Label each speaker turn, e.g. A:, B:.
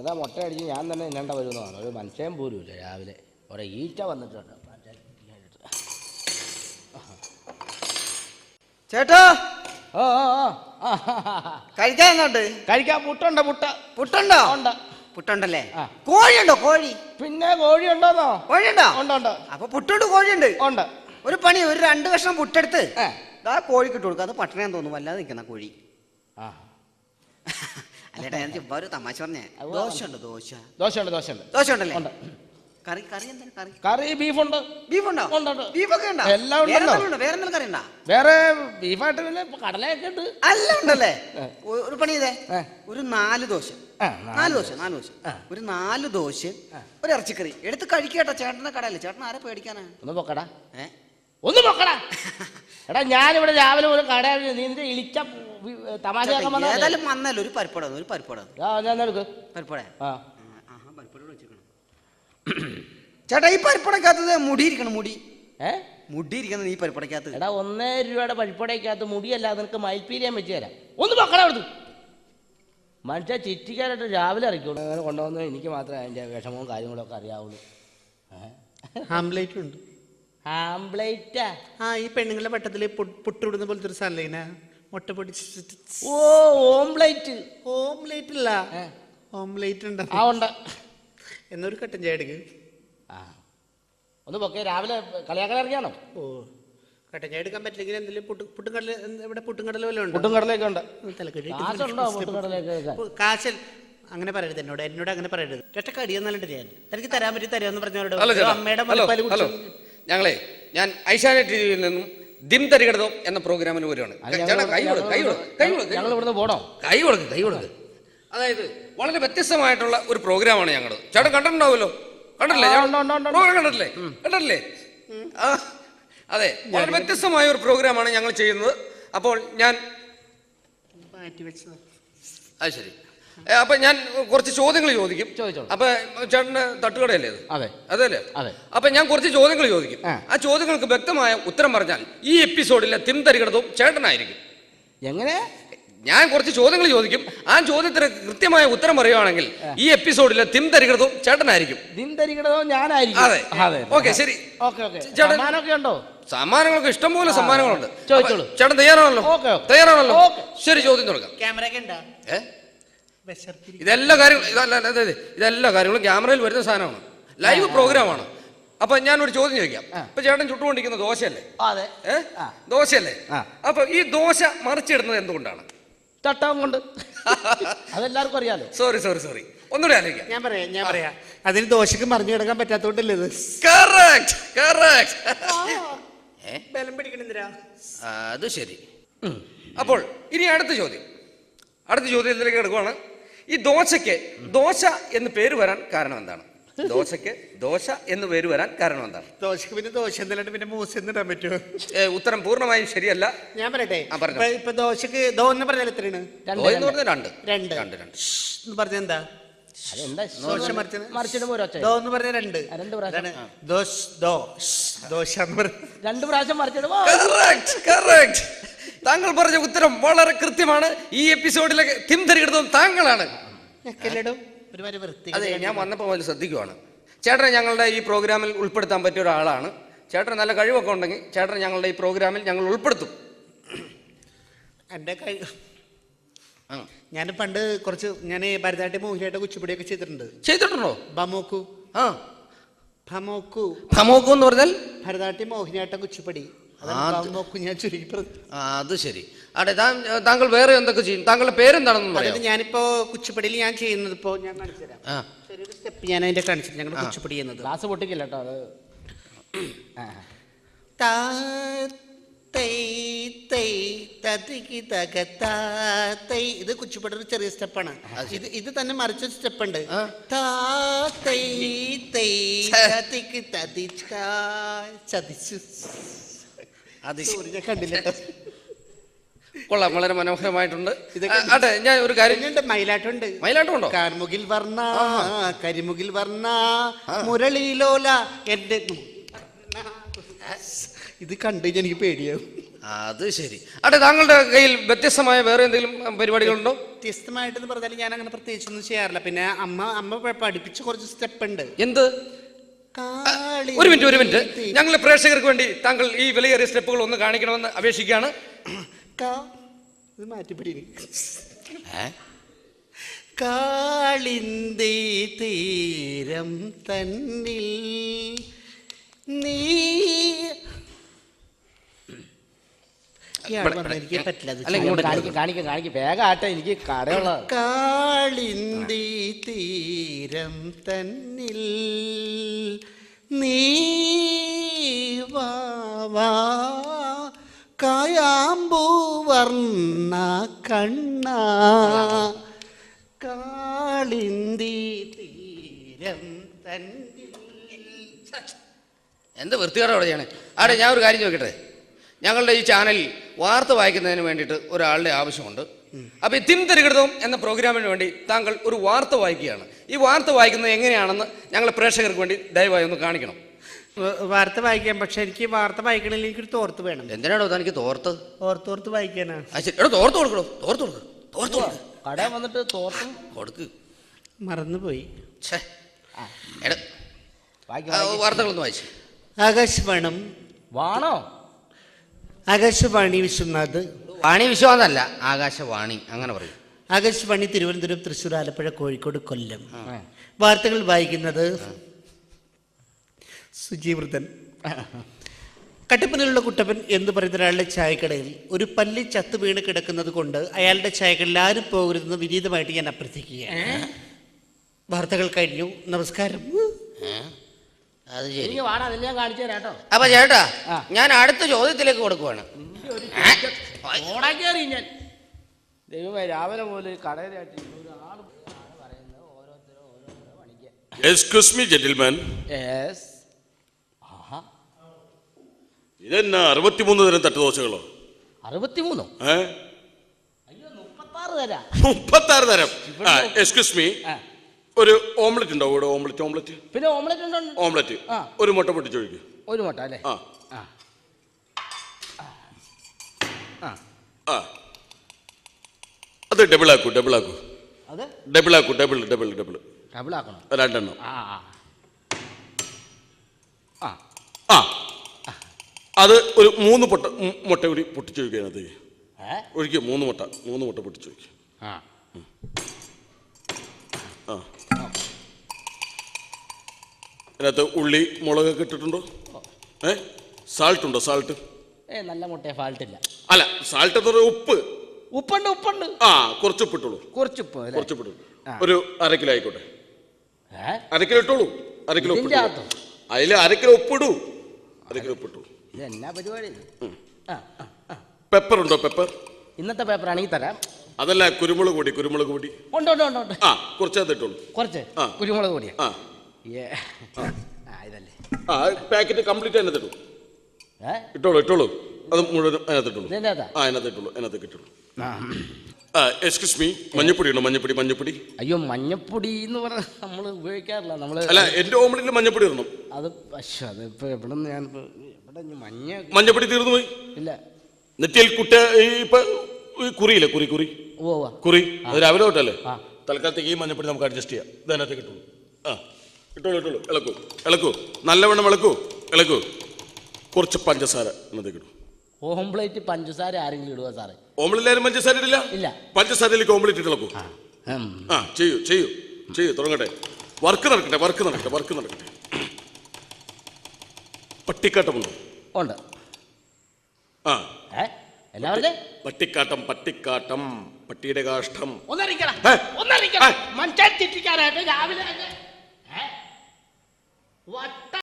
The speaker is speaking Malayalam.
A: വെറുതെ മുട്ട അടിച്ച് ഞാൻ തന്നെ ഇന്നണ്ട വരുന്നതാണ് ഒരു മനുഷ്യൻ പോലും ഇല്ല രാവിലെ. കുറെ ഈറ്റ വന്നിട്ടുണ്ട്.
B: ചേട്ടാ!
A: ഓ.
B: കഴിക്കാൻ
A: കഴിക്കാൻ പുട്ടുണ്ട്? പുട്ട.
B: പുട്ടുണ്ടോ?
A: ഉണ്ട്.
B: പുട്ടുണ്ടല്ലേ? കോഴിയുണ്ടോ? കോഴി?
A: പിന്നെ കോഴി ഉണ്ടോന്നോ
B: കോഴിയുണ്ടോ?
A: ഉണ്ട് ഉണ്ട്.
B: അപ്പൊ പുട്ടുണ്ട് കോഴിയുണ്ട്?
A: ഉണ്ട്.
B: ഒരു പണി ഒരു രണ്ട് കഷ്ണം പുട്ടെടുത്ത് ആ. കോഴിക്ക് ഇട്ട് കൊടുക്കുക അത് പട്ടണയാന്ന് തോന്നുന്നു. വല്ലാതെ നിൽക്കുന്ന കോഴി.
A: ആ.
B: അല്ലേട്ടാ ഞാൻ ചുമ്മാ ഒരു തമാശ പറഞ്ഞേ. ദോശ ഉണ്ട് ദോശ
A: ദോശ. ഉണ്ട്
B: ദോശ ഉണ്ടല്ലേ
A: ഉണ്ട്.
B: കറി കറി എന്താ? കറി.
A: കറി
B: ബീഫ് ഉണ്ടോ
A: ഉണ്ട്, ഉണ്ട്.
B: ഉണ്ടോ?
A: എല്ലാം
B: വേറെ
A: ഉണ്ടല്ലോ.
B: വേറെ എന്തെങ്കിലും കറി ഉണ്ടോ?
A: വേറെ ബീഫായിട്ട് പിന്നെ കടലയൊക്കെ ഉണ്ട്.
B: അല്ല ഉണ്ടല്ലേ? ഒരു പണി ചെയ്തേ? ഒരു നാല് ദോശ.
A: നാല്
B: ദോശ നാല് ദോശ. ഒരു നാല് ദോശ ഒരു ഇറച്ചിക്കറി. എടുത്ത് കഴിക്കട്ടെ ചേട്ടന്റെ കടയല്ലേ ചേട്ടൻ ആരെ പേടിക്കാനാ?
A: ഒന്ന് പൊക്കടാ.
B: ഏ?
A: ഒന്ന് പൊക്കടാ. എടാ ഞാനിവിടെ രാവിലെ ഒരു കടയിൽ നീ ഇളിച്ച തമാശയാക്കാൻ
B: ചേട്ടാ,
A: വന്നതല്ലേ?
B: ഏതായാലും വന്നല്ലോ ഒരു പരിപ്പടം ഒരു പരിപ്പടം
A: ആ, ഞാൻ എടുക്ക്?
B: പരിപ്പടേ.
A: ആ.
B: ചേട്ടാ ഈ പരിപ്പടക്കകത്ത് മുടി ഇരിക്കണം മുടി.
A: ഏ?
B: മുടി ഇരിക്കുന്നത് ഈ പരിപ്പടക്കകത്ത്.
A: എടാ ഒന്നേ രൂപയുടെ പഴിപ്പടയ്ക്കകത്ത് മുടിയല്ല നിനക്ക് മയിൽപ്പീലിയാൻ വെച്ച് തരാം. ഒന്ന് പൊക്കടാ അവിടുന്ന്. മനുഷ്യ ചിറ്റിക്കാനായിട്ട് രാവിലെ ഇറക്കിയോളൂ അങ്ങനെ കൊണ്ടുവന്ന് എനിക്ക് മാത്രമേ അതിന്റെ വിഷമവും കാര്യങ്ങളൊക്കെ അറിയാവുള്ളൂ.
C: ആംബ്ലേറ്റ് ഉണ്ട്.
A: ആംബ്ലേറ്റാ
C: ആ ഈ പെണ്ണുങ്ങളുടെ വട്ടത്തിൽ പൊട്ടുവിടുന്ന പോലത്തെ ഒരു സാധനം ഇങ്ങനെ മുട്ട പൊടിച്ചിട്ട്
A: ഓ ഓംലേറ്റ്.
C: ഓംലേറ്റ് ഇല്ല
A: ഏ.
C: ഓംലേറ്റ് ഉണ്ട്
A: ആ ഉണ്ട്.
C: എന്നൊരു കട്ടൻ ചായ എടുക്ക്.
A: ആ. ഒന്ന് പൊക്കെ രാവിലെ കളിയാക്കാൻ ഇറങ്ങിയാണോ?
C: ഓ കട്ടൻ ചായ എടുക്കാൻ പറ്റില്ലെങ്കിൽ എന്തെങ്കിലും പുട്ട് പുട്ടും ഇവിടെ പുട്ടുംകടല വല്ലതും ഉണ്ട്?
A: പുട്ടുംകടലൊക്കെ ഉണ്ട്. കാശുണ്ടോ പുട്ടും കടലൊക്കെ വെക്കാൻ?
C: കാശൽ അങ്ങനെ പറയരുത് എന്നോട്. എന്നോട് അങ്ങനെ പറയരുത്. ഒറ്റ കടിയെന്നല്ലിട്ട് ഞാൻ. തനിക്ക് തരാൻ പറ്റി തരാമെന്ന് പറഞ്ഞവരോട് അമ്മയുടെ
D: ഞങ്ങളെ ഞാൻ ഐശാന ടി വിയിൽ നിന്നും ദിം തരികടതോ എന്ന പ്രോഗ്രാമിന് വരുവാണ് കൈ കൊടുക്ക് കൈ കൊടുക്ക് അതായത് വളരെ വ്യത്യസ്തമായിട്ടുള്ള ഒരു പ്രോഗ്രാമാണ് ഞങ്ങൾ ചേട്ടൻ കണ്ടിട്ടുണ്ടാവുമല്ലോ? കണ്ടിട്ടില്ലേ. പ്രോഗ്രാം കണ്ടിട്ടില്ലേ? കണ്ടിട്ടില്ലേ? അതെ വളരെ വ്യത്യസ്തമായ ഒരു പ്രോഗ്രാമാണ് ഞങ്ങൾ ചെയ്യുന്നത്. അപ്പോൾ ഞാൻ അത് ശരി. അപ്പൊ ഞാൻ കുറച്ച് ചോദ്യങ്ങൾ ചോദിക്കും.
A: ചോദിച്ചോളൂ.
D: അപ്പൊ ചേട്ടന് തട്ടുകടയല്ലേ അത്?
A: അതെ.
D: അതല്ലേ?
A: അതെ.
D: അപ്പൊ ഞാൻ കുറച്ച് ചോദ്യങ്ങൾ ചോദിക്കും.
A: ആ.
D: ആ ചോദ്യങ്ങൾക്ക് വ്യക്തമായ ഉത്തരം പറഞ്ഞാൽ ഈ എപ്പിസോഡിലെ തിം തരികിടതും ചേട്ടനായിരിക്കും.
A: എങ്ങനെ?
D: ഞാൻ കുറച്ച് ചോദ്യങ്ങൾ ചോദിക്കും. ആ ചോദ്യത്തിന് കൃത്യമായ ഉത്തരം പറയുവാണെങ്കിൽ ഈ എപ്പിസോഡിലെ തിം തരികിടതും ചേട്ടനായിരിക്കും
A: ഞാനായിരിക്കും.
D: അതെ.
A: അതെ
D: ഓക്കെ, ശരി.
A: Okay okay.
D: ചേട്ടൻ-
A: സമ്മാനമൊക്കെ ഉണ്ടോ?
D: സമ്മാനങ്ങളൊക്കെ ഇഷ്ടംപോലെ സമ്മാനങ്ങളുണ്ട്.
A: ചോദിച്ചോളൂ.
D: അപ്പൊ ചേട്ടൻ തയ്യാറാണല്ലോ?
A: Okay, okay.
D: തയ്യാറാണല്ലോ?
A: ഓക്കെ.
D: ശരി ചോദ്യം തുടങ്ങാം.
C: ക്യാമറ ഒക്കെ ഉണ്ടാ?
D: ഏ?
C: വിശർത്തിരി
D: ഇതെല്ലാ കാര്യങ്ങളും ഇതല്ല അല്ല, അതെ, അതെ. ഇതെല്ലാ കാര്യങ്ങളും ക്യാമറയിൽ വരുന്ന സാധനമാണ്. ലൈവ് പ്രോഗ്രാമാണ് അപ്പൊ ഞാൻ ഒരു ചോദ്യം ചോദിക്കാം. ഇപ്പൊ ചേട്ടൻ ചുട്ടുകൊണ്ടിരിക്കുന്ന ദോശയല്ലേ? ദോശയല്ലേ. അപ്പൊ ഈ ദോശ മറിച്ചിടുന്നത് എന്തുകൊണ്ടാണ്?
A: ചട്ടം കൊണ്ട്. അതെല്ലാവർക്കും അറിയാലോ.
D: സോറി സോറി സോറി ഒന്നുകൂടെ ആലോചിക്കാം.
C: ഞാൻ പറയാം ഞാൻ പറയാം. അതിന് ദോശക്ക് മറിഞ്ഞു കിടക്കാൻ പറ്റാത്തോണ്ടല്ലേ ഇത്?
D: കറക്റ്റ് കറക്റ്റ്
C: ബലം പിടിക്കണെന്തിരാ
D: അത് ശരി. അപ്പോൾ ഇനി അടുത്ത ചോദ്യം. അടുത്ത ചോദ്യം ചോദ്യത്തിലേക്ക് എടുക്കുവാണ്. ഈ ദോശയ്ക്ക് ദോശ എന്ന് പേര് വരാൻ കാരണം എന്താണ്? ദോശയ്ക്ക് ദോശ എന്ന് പേര് വരാൻ കാരണം എന്താണ്?
C: ദോശക്ക് പിന്നെ ദോശ എന്നല്ലാണ്ട് പിന്നെ മൂസ് എന്നിടാൻ പറ്റുമോ?
D: ഉത്തരം പൂർണമായും ശരിയല്ല.
C: ഞാൻ പറയട്ടെ. ഇപ്പൊ- ദോശക്ക് ദോ എന്ന് പറഞ്ഞാൽ എത്രയാണ്?
A: രണ്ട്,
D: ദോ എന്ന്
A: രണ്ട്.
D: പറഞ്ഞാൽ രണ്ട്.
C: രണ്ട്.
D: രണ്ട് രണ്ട്.
C: എന്ന് പറഞ്ഞാൽ എന്താ? ദോശ രണ്ട്.
A: രണ്ട് പ്രാവശ്യം. മറിച്ചിടുമ്പോ.
D: താങ്കൾ പറഞ്ഞ ഉത്തരം വളരെ കൃത്യമാണ്. ഈ എപ്പിസോഡിലെ തിം തരികിടുന്നതും താങ്കളാണ് അതെ ഞാൻ വന്നപ്പോൾ മുതൽ ശ്രദ്ധിക്കുവാണ്. ചേട്ടനെ ഞങ്ങളുടെ ഈ പ്രോഗ്രാമിൽ ഉൾപ്പെടുത്താൻ പറ്റിയ ഒരാളാണ്. ചേട്ടന് നല്ല കഴിവൊക്കെ ഉണ്ടെങ്കിൽ ചേട്ടൻ ഞങ്ങളുടെ ഈ പ്രോഗ്രാമിൽ ഞങ്ങൾ ഉൾപ്പെടുത്തും.
C: എന്റെ കൈ ഞാൻ പണ്ട് കുറച്ച് ഞാൻ ഭരതനാട്യം മോഹിനിയായിട്ട് കുച്ചിപ്പുടിയൊക്കെ ചെയ്തിട്ടുണ്ട്.
D: ചെയ്തിട്ടുണ്ടോ?
C: ബമോക്കു
D: ആ.
C: ഭമോക്കു.
D: ഭമോക്കു എന്ന് പറഞ്ഞാൽ?
C: ഭരതനാട്യം മോഹിനിയാട്ടം കുച്ചിപ്പടി.
D: അത്- ശരി. അതെ താൻ- താങ്കൾ വേറെ എന്തൊക്കെ ചെയ്യും? താങ്കളുടെ പേരെന്താണെന്ന് പറയാം
C: ഞാനിപ്പോ കുച്ചിപ്പടിയിൽ ഞാൻ ചെയ്യുന്നത് ഇപ്പോ ഞാൻ ചെറിയൊരു സ്റ്റെപ്പ് ഞാൻ അതിന്റെ കാണിച്ചു ഞങ്ങൾ കുച്ചിപ്പടി ചെയ്യുന്നത്.
A: ക്ലാസ് പൊട്ടിക്കില്ല കേട്ടോ അത്.
C: തൈ തൈ തതികി തൈ ഇത് കുച്ചിപ്പടിയുടെ ഒരു ചെറിയ സ്റ്റെപ്പാണ്. ഇത് ഇത് തന്നെ മറിച്ചൊരു സ്റ്റെപ്പ് ഉണ്ട് തൈ തൈ തതികി തതി താ ചതിച്ചു.
D: അത്.
C: ഞാൻ കണ്ടില്ല.
D: കൊള്ളാം വളരെ മനോഹരമായിട്ടുണ്ട്. അതെ ഞാൻ ഒരു കാര്യം
C: മയിലാട്ടുണ്ട്. മയിലാട്ടമുണ്ട് കാർമുകിൽ വർണ കരിമുകിൽ വർണ മുരളിലോല എന്റെ ഇത് കണ്ടു എനിക്ക് പേടിയാവും.
D: അത് ശരി. അതെ താങ്കളുടെ കയ്യിൽ വ്യത്യസ്തമായ വേറെ എന്തെങ്കിലും പരിപാടികളുണ്ടോ?
C: വ്യത്യസ്തമായിട്ടെന്ന് പറഞ്ഞാൽ ഞാൻ അങ്ങനെ പ്രത്യേകിച്ചൊന്നും ചെയ്യാറില്ല. പിന്നെ അമ്മ അമ്മ പഠിപ്പിച്ച് കുറച്ച് സ്റ്റെപ്പ് ഉണ്ട്
D: എന്ത്? ഒരു മിനിറ്റ് ഒരു മിനിറ്റ്. ഞങ്ങൾ പ്രേക്ഷകർക്ക് വേണ്ടി താങ്കൾ ഈ വിലയേറിയ സ്റ്റെപ്പുകൾ ഒന്ന് കാണിക്കണമെന്ന് അപേക്ഷിക്കുകയാണ്.
C: കാളിന്തി തീരം തന്നിൽ നീ ഇയാൾ പറഞ്ഞത് എനിക്ക് പറ്റില്ല അത്
D: അല്ല, ഇങ്ങോട്ട്
A: കാണിക്കും കാണിക്കും കാണിക്കും. വേഗം ആട്ടെ എനിക്ക് കടയുള്ളത്.
C: കാളിന്തി തീരം തന്നിൽ നീ വാ വാ. കായാമ്പൂ വർണ കണ്ണ. കാളിന്തി തീരം തന്നിൽ
D: എന്ത് വൃത്തികേടോടെ ചെയ്യണേ? ആടെ ഞാൻ ഒരു കാര്യം ചോദിക്കട്ടെ? ഞങ്ങളുടെ ഈ ചാനലിൽ വാർത്ത വായിക്കുന്നതിന് വേണ്ടിയിട്ട് ഒരാളുടെ ആവശ്യമുണ്ട്. അപ്പോൾ ഈ തിരുതരികൃതം എന്ന പ്രോഗ്രാമിന് വേണ്ടി താങ്കൾ ഒരു വാർത്ത വായിക്കുകയാണ്. ഈ വാർത്ത വായിക്കുന്നത് എങ്ങനെയാണെന്ന് ഞങ്ങൾ പ്രേക്ഷകർക്ക് വേണ്ടി ദയവായി ഒന്ന് കാണിക്കണം.
C: വാർത്ത വായിക്കാം പക്ഷെ എനിക്ക് വാർത്ത വായിക്കണമെങ്കിൽ എനിക്കൊരു തോർത്ത് വേണം.
D: എന്തിനാണോ തനിക്ക് തോർത്ത്?
C: ഓർത്തോർത്ത് വായിക്കാനാ?
D: ആ ശരി. എടോ തോർത്ത് കൊടുക്കണോ തോർത്ത് കൊടുക്ക്. തോർത്ത് കൊടുക്ക്.
A: കടയിൽ വന്നിട്ട് തോർത്തും
D: കൊടുക്ക്.
C: മറന്നുപോയി.
D: ഛേ. എട. വാർത്തകളൊന്ന് വായിച്ചു.
C: ആകാശവാണം
A: വാണോ?
C: ആകാശവാണി വിശ്വനാഥ്
D: വാണി വിശ്വനാഥല്ല ആകാശവാണി അങ്ങനെ പറയും.
C: ആകാശവാണി തിരുവനന്തപുരം തൃശ്ശൂർ ആലപ്പുഴ കോഴിക്കോട് കൊല്ലം. വാർത്തകൾ വായിക്കുന്നത് സുജീവൃതൻ കട്ടപ്പനയിലുള്ള കുട്ടപ്പൻ എന്ന് പറയുന്ന ഒരാളുടെ ചായക്കടയിൽ ഒരു പല്ലി ചത്തു വീണ് കിടക്കുന്നത് കൊണ്ട് അയാളുടെ ചായക്കടയിൽ ആരും പോകരുതെന്ന് വിനീതമായിട്ട് ഞാൻ അഭ്യർത്ഥിക്കുകയാണ്. വാർത്തകൾ കഴിഞ്ഞു. നമസ്കാരം.
D: അത് ശരി.
A: എനിക്ക് വാടാ അതിന് ഞാൻ കാണിച്ചു തരാം കേട്ടോ.
D: അപ്പൊ ചേട്ടാ
A: ആ.
D: ഞാൻ അടുത്ത ചോദ്യത്തിലേക്ക് കൊടുക്കുവാണ്.
A: ഓടാക്കേറി ഞാൻ. ദൈവമേ രാവിലെ പോലെ കടയിലായിട്ട് ഒരാൾ പറയുന്നത് ഓരോരുത്തരും ഓരോരോ പണിക്ക്.
E: എക്സ്ക്യൂസ് മീ ജെന്റിൽമാൻ
A: ആഹാ.
E: ഇതെന്നാ അറുപത്തിമൂന്ന് തരം തട്ടുദോശകളോ?
A: അറുപത്തിമൂന്നോ?
E: ഏഹ്
A: അയ്യോ മുപ്പത്താറ് തരാ.
E: മുപ്പത്താറ് തരം. എക്സ്ക്യൂസ് മീ
A: ആ.
E: ഒരു ഓംലെറ്റ് ഉണ്ടോ ഇവിടെ ഓംലെറ്റ് ഓംലെറ്റ്.
A: പിന്നെ ഓംലെറ്റ് ഉണ്ടോ?
E: ഓംലെറ്റ്.
A: ആ.
E: ഒരു മുട്ട പൊട്ടിച്ചൊഴിക്കും
A: ഒരു മുട്ട അല്ലേ?
E: ആ.
A: ആ. ആ.
E: ആ. അത് ഡബിൾ ആക്കൂ ഡബിൾ ആക്കൂ.
A: അത്?
E: ഡബിൾ ആക്കൂ ഡബിൾ ഡബിൾ ഡബിൾ
A: ഡബിൾ ആക്കണം?
E: രണ്ടെണ്ണം.
A: ആ ആ. ആ.
E: ആ. അത് ഒരു മൂന്ന് പൊട്ട മുട്ട കൂടി പൊട്ടിച്ചൊഴിക്കുക അതിനകത്ത്.
A: ഏ?
E: ഒഴിക്കുക മൂന്ന് മുട്ട മൂന്ന് മുട്ട പൊട്ടിച്ചൊഴിക്കുക
A: ആ.
E: ആ. അതിനകത്ത് ഉള്ളി മുളകൊക്കെ ഇട്ടിട്ടുണ്ടോ? ഏ? സാൾട്ട് ഉണ്ടോ? സാൾട്ട്
A: ഏ നല്ല മുട്ടയെ ഫാൾട്ടില്ല
E: അല്ല സാൾട്ട് എന്ന് പറഞ്ഞാൽ ഉപ്പ്.
A: ഉപ്പുണ്ട് ഉപ്പുണ്ട്.
E: ആ കുറച്ച് ഉപ്പ് ഇട്ടുള്ളൂ
A: കുറച്ച് ഉപ്പ് അല്ലേ?
E: കുറച്ച് ഉപ്പ് ഇട്ടോളൂ
A: ആ.
E: ഒരു അര കിലോ ആയിക്കോട്ടെ.
A: ഏ?
E: അര കിലോ ഇട്ടോളൂ. അര കിലോ ഉപ്പ്
A: ഇതിന്റെ
E: ഇട്ടോളൂ.
A: അകത്തോ?
E: അതിൽ അര കിലോ ഉപ്പ് ഇടൂ അര കിലോ ഉപ്പ് ഇട്ടു
A: ഇത് എന്നാ പരിപാടി? ഇത്? ആ ആ ആ.
E: പെപ്പർ ഉണ്ടോ പെപ്പർ
A: ഇന്നത്തെ പേപ്പർ ആണെങ്കിൽ തരാം.
E: അതല്ല കുരുമുളക് പൊടി കുരുമുളക് പൊടി.
A: ഉണ്ട് ഉണ്ട് ഉണ്ട് ഉണ്ട്.
E: ആ കുറച്ച് അത് ഇട്ടോളൂ
A: കുറച്ച്
E: ആ.
A: കുരുമുളക് പൊടിയാ.
E: ആ.
A: ഇതല്ലേ.
E: ആ പാക്കറ്റ് കംപ്ലീറ്റ് അതിനകത്ത് ഇട്ടു ഇട്ടോളൂ ഇട്ടോളൂ. അത് മുഴുവൻ അതിനകത്ത് ഇട്ടോളൂ ആ അതിനകത്ത് ഇട്ടോളൂ അതിനകത്ത് ഇട്ടോളൂ
A: ആ.
E: ആ എക്സ്ക്യൂസ് മീ മഞ്ഞപ്പൊടി ഉണ്ടോ? മഞ്ഞപ്പൊടി മഞ്ഞപ്പൊടി?
A: അയ്യോ മഞ്ഞപ്പൊടി എന്ന് പറഞ്ഞാൽ നമ്മൾ ഉപയോഗിക്കാറില്ല. നമ്മൾ
E: അല്ല എന്റെ ഓംലെറ്റിൽ മഞ്ഞപ്പൊടി ഇടണം.
A: അത് പക്ഷെ അത് ഇപ്പൊ എവിടെ നിന്ന് ഞാൻ എവിടെ ഇനി മഞ്ഞ
E: മഞ്ഞപ്പൊടി തീർന്നു പോയി.
A: ഇല്ല.
E: നെറ്റിയിൽ ഈ ഇപ്പൊ ഈ കുറിയില്ലേ കുറി കുറി?
A: ഓ
E: കുറി? അത് രാവിലെ തൊട്ടല്ലേ?
A: ആ.
E: തൽക്കാലത്തേക്ക് ഈ മഞ്ഞപ്പൊടി നമുക്ക് അഡ്ജസ്റ്റ് ചെയ്യാം. ഇതിനകത്ത് കിട്ടുള്ളൂ ആ. ഇട്ടോളൂ ഇട്ടോളൂ. ഇളക്കൂ ഇളക്കൂ. നല്ലവണ്ണം ഇളക്കൂ ഇളക്കൂ. കുറച്ച് പഞ്ചസാര ഇതിനകത്തേക്ക്
A: ഓംപ്ലേറ്റ് പഞ്ചസാര ആരെങ്കിലും ഇടുക സാറേ?
E: ഓംപ്ലേറ്റ് പഞ്ചസാര ഇടില്ല?
A: ഇല്ല.
E: പഞ്ചസാരയിലേക്ക് ഓംപ്ലേറ്റ് ഇട്ട് ഇളക്കൂ.
A: ആ
E: ചെയ്യൂ ചെയ്യൂ ചെയ്യൂ തുടങ്ങട്ടെ. വർക്ക് നടക്കട്ടെ വർക്ക് നടക്കട്ടെ വർക്ക് നടക്കട്ടെ. പട്ടിക്കാട്ടമുണ്ടോ
A: ഉണ്ട്.
E: ആ. പട്ടിക്കാട്ടം പട്ടിക്കാട്ടം പട്ടിയുടെ കാഷ്ടം.
A: ഒന്നറിയിക്കണം? ഒന്നറിയിക്കണം മനുഷ്യൻ തെറ്റിക്കാനായിട്ട് രാവിലെ തന്നെ, ഏ? വട്ട